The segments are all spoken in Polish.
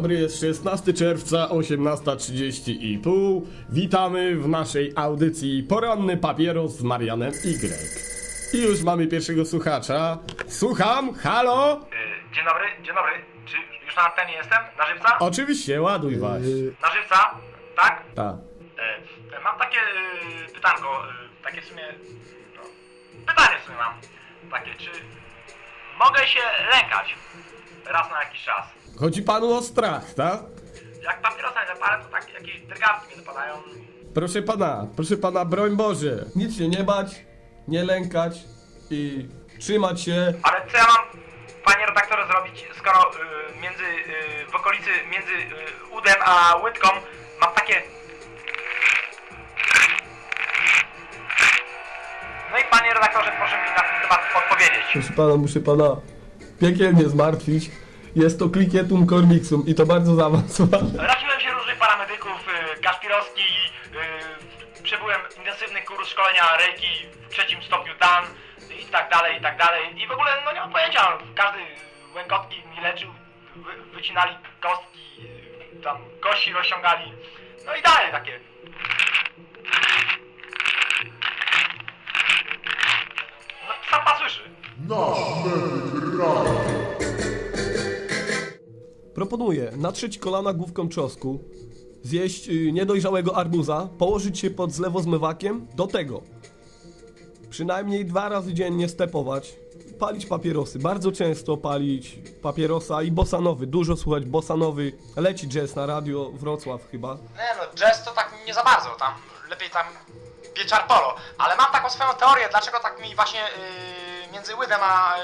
dobry, jest 16 czerwca, 18.30 i pół. Witamy w naszej audycji Poranny Papieros z Marianem Y. I już mamy pierwszego słuchacza. Słucham, halo? Y, Dzień dobry, dzień dobry. Czy już na antenie jestem? Na żywca? Oczywiście, ładuj was. Na żywca? Tak? Tak. Mam takie pytanko, takie w sumie, no, pytanie w sumie mam. Takie, czy mogę się lękać raz na jakiś czas? Chodzi panu o strach, tak? Jak papierosa nie zapalę, to tak jakieś drgawki mi dopadają. Proszę pana, proszę pana, broń Boże. Nic się nie bać, nie lękać i trzymać się. Ale co ja mam, panie redaktorze, zrobić, skoro y, między, y, w okolicy, między y, udem a łydką mam takie... No i panie redaktorze, proszę mi na ten temat odpowiedzieć. Proszę pana, muszę pana piekielnie zmartwić. Jest to klikietum cormixum i to bardzo zaawansowane. Radziłem się różnych paramedyków, y, Kaspirowski, y, przebyłem intensywny kurs szkolenia Reiki w trzecim stopniu Dan i tak dalej, i tak dalej. I w ogóle, no nie mam pojęcia, każdy łękotki mi leczył, wy, wycinali kostki, y, tam kości rozciągali, no i dalej takie. No, sam pan słyszy. Proponuję natrzeć kolana główką czosku, zjeść y, niedojrzałego arbuza, położyć się pod zlewozmywakiem, do tego przynajmniej dwa razy dziennie stepować, palić papierosy, bardzo często palić papierosa i bosanowy, dużo słuchać bosanowy, leci jazz na radio Wrocław chyba. Nie no, jazz to tak nie za bardzo, tam lepiej tam pieczar polo, ale mam taką swoją teorię, dlaczego tak mi właśnie yy, między łydem a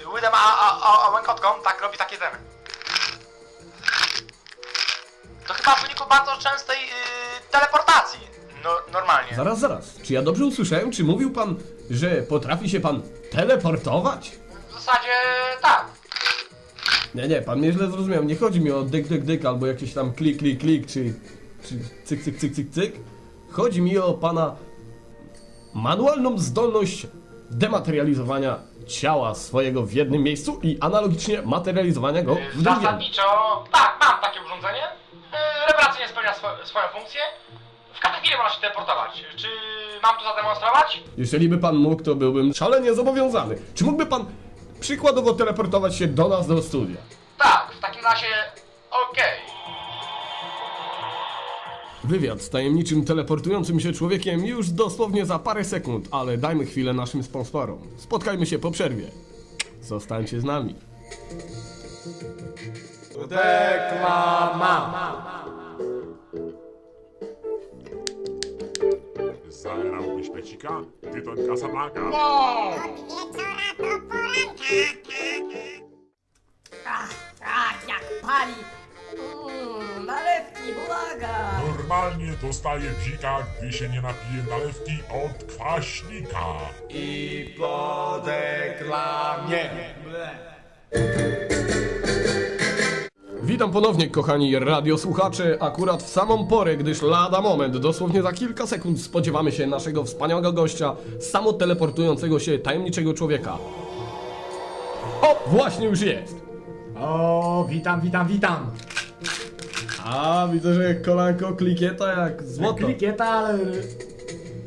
yy, łydem a, a, a, a łękotką tak robi takie ten. To chyba w wyniku bardzo częstej yy, teleportacji, no, normalnie. Zaraz, zaraz, czy ja dobrze usłyszałem, czy mówił pan, że potrafi się pan teleportować? W zasadzie tak. Nie, nie, pan mnie źle zrozumiał. Nie chodzi mi o dyk, dyk, dyk albo jakieś tam klik, klik, klik, czy, czy cyk, cyk, cyk, cyk, cyk. Chodzi mi o pana manualną zdolność dematerializowania ciała swojego w jednym miejscu i analogicznie materializowania go w drugim. Zasadniczo tak, mam takie urządzenie. Spełnia swo- swoją funkcję. W każdej chwili można się teleportować. Czy mam to zademonstrować? Jeżeli by pan mógł, to byłbym szalenie zobowiązany. Czy mógłby pan przykładowo teleportować się do nas do studia? Tak, w takim razie okej. Wywiad z tajemniczym teleportującym się człowiekiem już dosłownie za parę sekund, ale dajmy chwilę naszym sponsorom. Spotkajmy się po przerwie. Zostańcie z nami. Zajarałbyś pecika? Tyton Casablanca. Ach, ach, jak pali! Mm, nalewki, błaga! Normalnie dostaje bzika, gdy się nie napije nalewki od kwaśnika. Witam ponownie, kochani radiosłuchacze, akurat w samą porę, gdyż lada moment, dosłownie za kilka sekund spodziewamy się naszego wspaniałego gościa, samoteleportującego się tajemniczego człowieka. O, właśnie już jest! O, witam, witam, witam. A, widzę, że kolanko klikieta jak złoto. Klikieta, ale...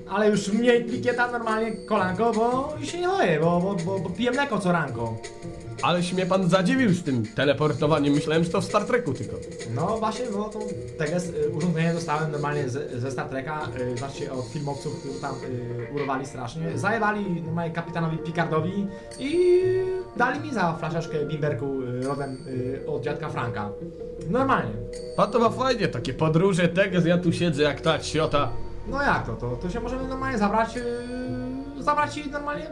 Ale już mniej klikieta normalnie kolanko, bo się nie boję, bo, bo, bo, bo piję mleko co ranko. Aleś mnie pan zadziwił z tym teleportowaniem, myślałem, że to w Star Treku tylko. No właśnie, bo to tego y, urządzenie dostałem normalnie ze, ze Star Treka, y, znaczy od filmowców, którzy tam y, urwali strasznie. Zajewali normalnie kapitanowi Picardowi i dali mi za flaszeczkę bimberku y, rodem y, od dziadka Franka. Normalnie. A to ma fajnie, takie podróże, teges, ja tu siedzę jak ta ciota. No jak to? To, to się możemy normalnie zabrać, yy, zabrać i normalnie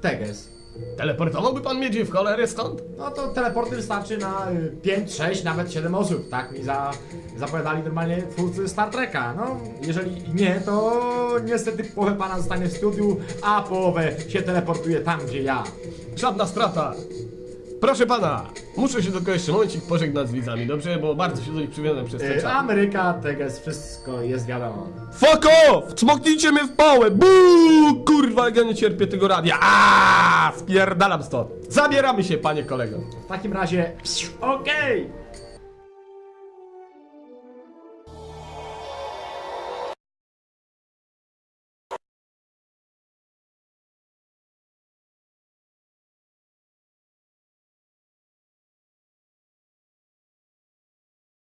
teges. Teleportowałby pan mnie w cholerę stąd? No to teleporty wystarczy na y, 5, 6, nawet 7 osób, tak mi za, zapowiadali normalnie twórcy Star Treka. No, jeżeli nie, to niestety połowę pana zostanie w studiu, a połowę się teleportuje tam, gdzie ja. Żadna strata. Proszę pana, muszę się tylko jeszcze momencik pożegnać z widzami, dobrze? Bo bardzo się do nich przywiązałem przez ten Y, czas. Ameryka, teges, wszystko jest wiadomo. Fuck off! Cmoknijcie mnie w pałę! Buu! Kurwa, jak ja nie cierpię tego radia. Aaaa! Spierdalam stąd. Zabieramy się, panie kolego. W takim razie, okej!